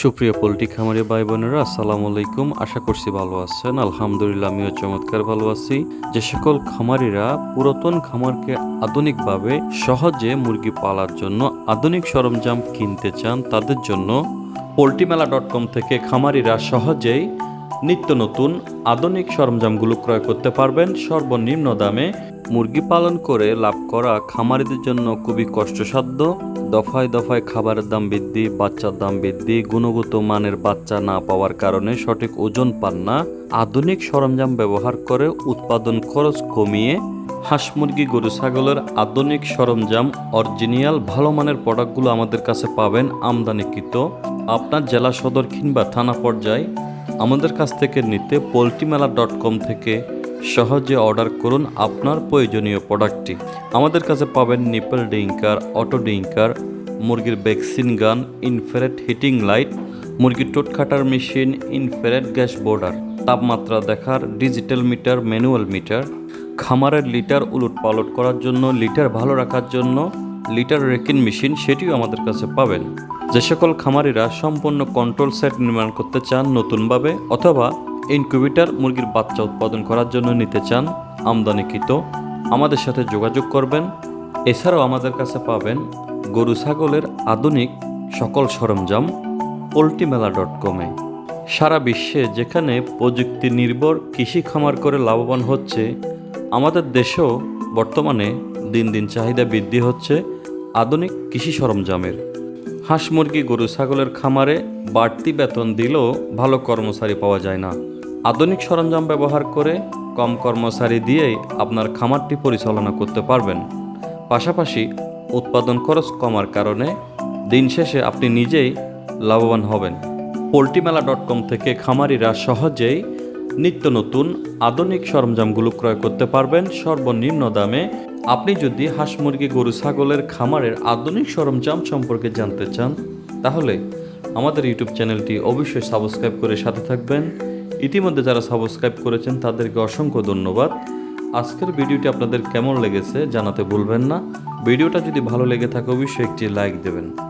সুপ্রিয় পোলট্রি খামারে ভাই বোনেরা, আসসালামু আলাইকুম। আশা করছি ভালো আছেন। আলহামদুলিল্লাহ, আমিও চমৎকার ভালো আছি। যে সকল খামারিরা পুরাতন খামারকে আধুনিকভাবে সহজে মুরগি পালার জন্য আধুনিক সরঞ্জাম কিনতে চান, তাদের জন্য পোলট্রি মেলা ডট কম থেকে খামারিরা সহজেই নিত্য নতুন আধুনিক সরঞ্জামগুলো ক্রয় করতে পারবেন সর্বনিম্ন দামে। মুরগি পালন করে লাভ করা খামারিদের জন্য খুবই কষ্টসাধ্য। দফায় দফায় খাবারের দাম বৃদ্ধি, বাচ্চার দাম বৃদ্ধি, গুণগত মানের বাচ্চা না পাওয়ার কারণে সঠিক ওজন পান না। আধুনিক সরঞ্জাম ব্যবহার করে উৎপাদন খরচ কমিয়ে হাঁস, মুরগি, গরু, ছাগলের আধুনিক সরঞ্জাম অরিজিনিয়াল ভালো মানের প্রোডাক্টগুলো আমাদের কাছে পাবেন আমদানিকৃত। আপনার জেলা সদর কিংবা থানা পর্যায়ে আমাদের কাছ থেকে নিতে পোলট্রিমেলা ডট কম থেকে সহজে অর্ডার করুন আপনার প্রয়োজনীয় প্রোডাক্টটি। আমাদের কাছে পাবেন নিপল ডিঙ্কার অটো ডিঙ্কার মুরগির ভ্যাকসিন গান, ইনফ্রারেড হিটিং লাইট, মুরগির টোট cutter machine, infrared gas brooder, তাপমাত্রা দেখার ডিজিটাল মিটার, ম্যানুয়াল মিটার, খামারের লিটার উলট পালট করার জন্য, লিটার ভালো রাখার জন্য, লিটার রেকিন মেশিন, সেটিও আমাদের কাছে পাবেন। যে সকল খামারিরা সম্পূর্ণ কন্ট্রোল সেট নির্মাণ করতে চান নতুনভাবে অথবা ইনকিউবেটর মুরগির বাচ্চা উৎপাদন করার জন্য নিতে চান, আমদানিকৃত, আমাদের সাথে যোগাযোগ করবেন। এছাড়াও আমাদের কাছে পাবেন গরু ছাগলের আধুনিক সকল সরঞ্জাম পোলট্রিমেলা ডট কমে সারা বিশ্বে যেখানে প্রযুক্তি নির্ভর কৃষি খামার করে লাভবান হচ্ছে, আমাদের দেশেও বর্তমানে দিন দিন চাহিদা বৃদ্ধি হচ্ছে আধুনিক কৃষি সরঞ্জামের। হাঁস মুরগি, গরু, ছাগলের খামারে বাড়তি বেতন দিলেও ভালো কর্মচারী পাওয়া যায় না। আধুনিক সরঞ্জাম ব্যবহার করে কম কর্মচারী দিয়েই আপনার খামারটি পরিচালনা করতে পারবেন। পাশাপাশি উৎপাদন খরচ কমার কারণে দিন শেষে আপনি নিজেই লাভবান হবেন। পোলট্রিমেলা ডট কম থেকে খামারিরা সহজেই নিত্য নতুন আধুনিক সরঞ্জামগুলো ক্রয় করতে পারবেন। সর্বনিম্ন দামে আপনি যদি হাঁস মুরগি, গরু, ছাগলের খামারের আধুনিক সরঞ্জাম সম্পর্কে জানতে চান, তাহলে আমাদের ইউটিউব চ্যানেলটি অবশ্যই সাবস্ক্রাইব করে সাথে থাকবেন। ইতিমধ্যে যারা সাবস্ক্রাইব করেছেন, তাদেরকে অসংখ্য ধন্যবাদ। আজকের ভিডিওটি আপনাদের কেমন লেগেছে জানাতে ভুলবেন না। ভিডিওটা যদি ভালো লেগে থাকে, অবশ্যই একটি লাইক দেবেন।